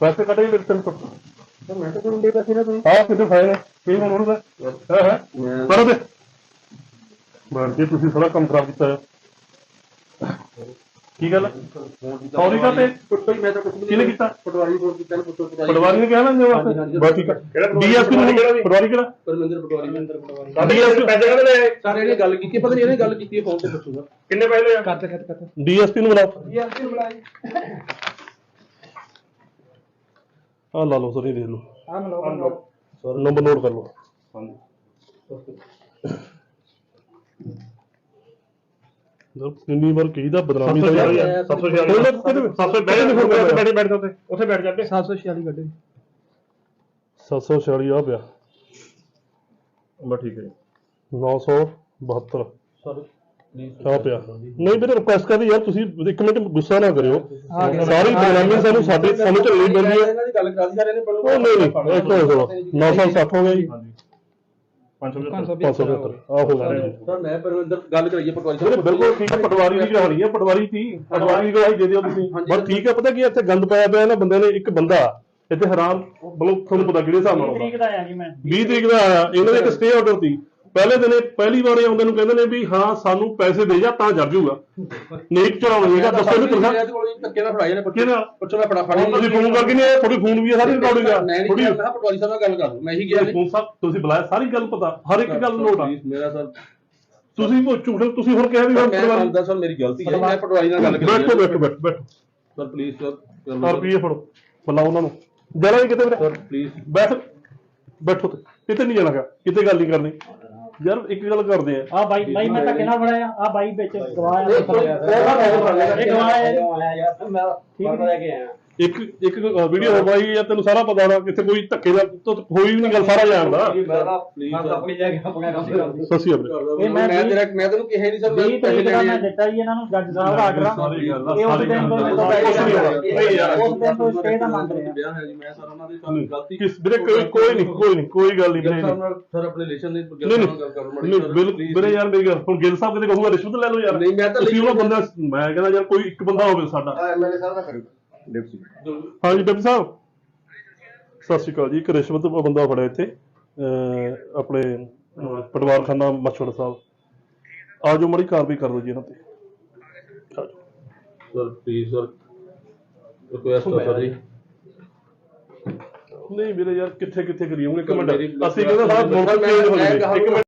ਪੈਸੇ ਕੱਢੇ ਮੇਰੇ ਤਿੰਨ ਸਰ ਮੈਂ ਤਾਂ ਕੋਈ ਦੇ ਪੈਸੇ ਨਾ ਤੁਸੀਂ ਹਾਂ ਕਿਤੇ ਫਾਇਲ ਹੈ? ਕੀ ਹੁਣ ਉਹਦਾ ਹੈ ਹੈ। ਪਰ ਦੇ। ਮਾਰ ਕੇ ਤੁਸੀਂ ਸਾਰਾ ਕੰਮ ਖਰਾਬ ਕੀਤਾ ਹੈ। ਕੀ ਗੱਲ ਸੌਰੀ ਕਾ ਤੇ ਪੁੱਤਰ ਮੈਂ ਤਾਂ ਕੁਝ ਨਹੀਂ ਕਿਹਨੇ ਕੀਤਾ? ਪਟਵਾਰੀ ਫੋਨ ਕੀਤਾ ਨਾ ਪੁੱਤਰ ਪਟਵਾਰੀ। ਪਟਵਾਰੀ ਨੇ ਕਿਹਾ ਨਾ ਜੋ। ਬਸ ਠੀਕ ਹੈ ਡੀਐਸਪੀ ਨੂੰ ਪਟਵਾਰੀ ਕਿਹੜਾ? ਪਰਮਿੰਦਰ ਪਟਵਾਰੀ। ਮਹਿੰਦਰ ਪਟਵਾਰੀ। ਡੀਐਸਪੀ ਪੈਸੇ ਕਿਹੜੇ ਲਏ? ਸਰ ਇਹਨੇ ਗੱਲ ਕੀਤੀ ਪਤਾ ਨਹੀਂ ਇਹਨੇ ਗੱਲ ਕੀਤੀ ਫੋਨ ਤੇ ਪੁੱਛੂਗਾ। ਕਿੰਨੇ ਪੈਸੇ ਲਏ? ਆ? ਕਰਤੇ ਕਰਤੇ ਕਰਤੇ ਡੀਐਸਪੀ ਨੂੰ ਬੁਲਾਓ। ਇਹ ਆਪੇ ਬੁਲਾਈ ਆ ਲਾ ਲਓ ਸਰ ਇਹ ਦੇ ਲਓ। ਨੰਬਰ ਨੋਟ ਕਰ। ਲਓ। ਜਦ ਕਿੰਨੀ ਵਾਰ ਕਹੀਦਾ ਬਦਨਾਮੀ ਦਾ ਯਾਰ ਯਾਰ। 746 746 ਬੈਠ ਬੈਠ ਬੈਠ ਬੈਠ ਉੱਥੇ? ਉੱਥੇ ਬੈਠ ਜਾ ਕੇ 746 ਗੱਡੇ। 746 ਆ ਪਿਆ। ਬਸ ਠੀਕ ਹੈ 972 ਸਰ ਆ ਪਿਆ। ਨਹੀਂ ਵੀਰੇ ਰਿਕੁਐਸਟ ਕਰਦੀ ਯਾਰ ਤੁਸੀਂ ਇੱਕ ਮਿੰਟ ਗੁੱਸਾ ਨਾ ਕਰਿਓ। ਸਾਰੀ ਬਦਨਾਮੀ ਸਾਨੂੰ ਸਾਡੇ ਸਾਨੂੰ ਝੱਲਣੀ ਪੈਂਦੀ ਹੈ। ਇਹਨਾਂ ਦੀ ਗੱਲ ਕਰਾ ਦੀ ਸਰ ਇਹਨੇ ਉਹ ਨਹੀਂ ਨਹੀਂ ਇੱਕ ਹੋਰ ਸੁਣੋ 960 ਹੋ ਗਿਆ ਜੀ ਹਾਂਜੀ 500 575 ਆ ਹੋ ਗਿਆ ਜੀ। ਸਰ ਮੈਂ ਪਰਮਿੰਦਰ ਗੱਲ ਕਰਾਈਏ ਪਟਵਾਰੀ ਵੀਰੇ ਬਿਲਕੁਲ ਠੀਕ ਹੈ ਪਟਵਾਰੀ ਦੀ ਕਹਾਣੀ ਹੈ ਪਟਵਾਰੀ ਦੀ। ਪਟਵਾਰੀ ਦੀ ਗਵਾਹੀ ਦੇ ਦਿਓ ਤੁਸੀਂ। ਬਸ ਠੀਕ ਹੈ ਪਤਾ ਕੀ ਇੱਥੇ ਗੰਦ ਪਾਇਆ ਪਿਆ ਨਾ ਬੰਦੇ ਨੇ ਇੱਕ ਬੰਦਾ ਇੱਥੇ ਹਰਾਮ ਮਤਲਬ ਤੁਹਾਨੂੰ ਪਤਾ ਕਿਹੜੇ ਹਿਸਾਬ ਨਾਲ ਆਉਂਦਾ। ਤਰੀਕ ਦਾ ਆਇਆ ਜੀ ਮੈਂ। 20 ਤਰੀਕ ਦਾ ਆਇਆ ਇਹਨਾਂ ਦੇ ਇੱਕ ਸਟੇ ਆਰਡਰ ਸੀ ਪਹਿਲੇ ਦਿਨੇ ਪਹਿਲੀ ਵਾਰ ਆਉਂਦੇ ਨੂੰ ਕਹਿੰਦੇ ਨੇ ਵੀ ਹਾਂ ਸਾਨੂੰ ਪੈਸੇ ਦੇ ਜਾ ਤਾਂ ਜਰ ਜੂਗਾ। ਨਹੀਂ ਚੜਾਉਣਾ ਹੈਗਾ ਦੱਸੋ ਇਹਨੂੰ ਤਨਖਾਹ ਧੱਕੇ ਨਾਲ ਫੜਾਈ ਨੇ ਕਿਹਦੇ? ਨਾਲ? ਪੁੱਛੋ ਮੈਂ ਫੜਾ ਫੜੀ ਤੁਸੀਂ ਫੋਨ ਕਰਕੇ ਨਹੀਂ ਆਏ ਤੁਹਾਡੀ ਫੋਨ ਵੀ ਹੈ ਸਾਰੀ ਰਿਕਾਰਡਿੰਗ ਆ। ਥੋੜੀ ਮੈਂ ਪਟਵਾਰੀ ਸਾਹਿਬ ਨਾਲ ਗੱਲ ਕਰ ਲਓ ਮੈਂ ਹੀ ਗਿਆ ਨਹੀਂ ਫੋਨ ਸਾਹਿਬ ਤੁਸੀਂ ਬੁਲਾਇਆ ਸਾਰੀ ਗੱਲ ਪਤਾ ਹਰ ਇੱਕ ਗੱਲ ਨੋਟ ਆ। ਮੇਰਾ ਸਰ ਤੁਸੀਂ ਉਹ ਝੂਠ ਤੁਸੀਂ ਹੁਣ ਕਿਹਾ ਵੀ ਮੈਂ ਪਟਵਾਰੀ ਸਰ ਮੇਰੀ ਗਲਤੀ ਹੈ ਮੈਂ ਪਟਵਾਰੀ ਨਾਲ ਗੱਲ ਕਰੀ ਬੈਠੋ ਬੈਠੋ ਬੈਠੋ ਬੈਠੋ। ਸਰ ਪਲੀਜ਼ ਸਰ ਸੌ ਰੁਪਏ ਫੜੋ ਬੁਲਾਓ ਉਹਨਾਂ ਨੂੰ। ਜਾਣਾ ਨਹੀਂ ਕਿਤੇ ਸਰ ਪਲੀਜ਼ ਬੈਠ ਬੈਠੋ ਤੇ ਕਿਤੇ ਨਹੀਂ ਜਾਣਾਗਾ ਕਿਤੇ ਗੱਲ ਨਹੀਂ ਕਰਨੀ। ਯਾਰ ਇੱਕ ਗੱਲ ਕਰਦੇ ਆ। ਆ ਬਾਈ ਬਾਈ ਮੈਂ ਧੱਕੇ ਨਾਲ ਫੜਾਇਆ ਆ ਬਾਈ ਵਿੱਚ ਗਵਾਹ ਆ ਇਹ ਕੋਈ- ਇਹ ਗਵਾਹ ਹੈ ਇੱਕ ਇੱਕ ਵੀਡੀਓ ਹੋ ਪਾਈ ਆ ਤੈਨੂੰ ਸਾਰਾ ਪਤਾ ਹੋਣਾ ਕਿਤੇ ਕੋਈ ਧੱਕੇ ਦਾ ਤਾਂ ਹੋਈ ਵੀ ਨਹੀਂ ਗੱਲ ਸਾਰਾ ਜਾਣਦਾ। ਸਸੀ ਆਪਣੇ ਇਹ ਮੈਂ ਮੈਂ ਵੀਹ- ਤੇਰਾ ਮੈਂ ਤੈਨੂੰ ਕਿਹਾ ਨਹੀਂ ਸਰ 20 ਤਰੀਕ ਦਾ ਮੈਂ ਦਿੱਤਾ ਜੀ ਇਹਨਾਂ ਨੂੰ ਜੱਜ ਸਾਹਿਬ ਦਾ ਆਰਡਰ ਸਾਰੀ ਇਹ ਉਸ ਸਾਰੀ ਦਿਨ ਤੋਂ ਤੋਂ। ਨਹੀਂ ਯਾਰ, ਉਸ ਦਿਨ ਤੋਂ ਸਟੇ ਦਾ ਮੰਗ ਰਿਹਾ। ਵਿਆਹ ਹੈ ਜੀ ਮੈਂ ਸਰ ਉਹਨਾਂ ਦੀ ਸਰ ਗਲਤੀ ਕਿਸ ਵੀਰੇ ਕੋਈ ਕੋਈ ਨਹੀਂ ਕੋਈ ਨਹੀਂ ਕੋਈ ਗੱਲ ਨਹੀਂ ਵੀਰੇ ਸਰ ਸਰ ਆਪਣੇ ਰਿਲੇਸ਼ਨ ਦੀ ਗੱਲ ਕਰੋ ਨਹੀਂ ਬਿਲ ਵੀਰੇ ਯਾਰ ਮੇਰੀ ਗੱਲ ਹੁਣ ਗਿੱਲ ਸਾਹਿਬ ਕਿਤੇ ਕਹੂਗਾ ਰਿਸ਼ਵਤ ਲੈ ਲਓ ਯਾਰ। ਨਹੀਂ, ਮੈਂ ਤਾਂ ਲਈ ਉਹ ਬੰਦਾ ਮੈਂ ਕਹਿੰਦਾ ਯਾਰ ਕੋਈ ਇੱਕ ਬੰਦਾ ਹੋਵੇ ਸਾਡਾ। ਐਮਐਲਏ ਸਾਹਿਬ ਦਾ ਕਰੂ ਡਿਪਟੀ ਹਾਂਜੀ ਡਿਪਟੀ ਸਾਹਿਬ। ਸਤਿ ਸ਼੍ਰੀ ਅਕਾਲ ਜੀ। ਇੱਕ ਰਿਸ਼ਵਤ ਦਾ ਬੰਦਾ ਫੜਿਆ ਇੱਥੇ ਅਹ ਆਪਣੇ ਪਟਵਾਰਖਾਨਾ ਮਛੜ ਸਾਹਿਬ। ਆਜੋ ਮੜੀ ਕਾਰਵਾਈ ਕਰ ਦਿਓ ਜੀ ਇਹਨਾਂ ਤੇ। ਆਜੋ। Sir please sir. ਰਿਕੁਐਸਟ ਹੈ ਸਰ ਜੀ ਨਹੀਂ ਵੀਰੇ ਯਾਰ ਕਿੱਥੇ ਕਿੱਥੇ ਕਰੀਉਂਗੇ ਇੱਕ ਸਰ, ਮਿੰਟ। ਅਸੀਂ ਕਹਿੰਦਾ ਸਾਰਾ ਸਰ, ਨੋਟਿਸ ਮੈਂ- ਚੇਂਜ ਹੋ ਜਾਵੇ। ਇੱਕ ਮਿੰਟ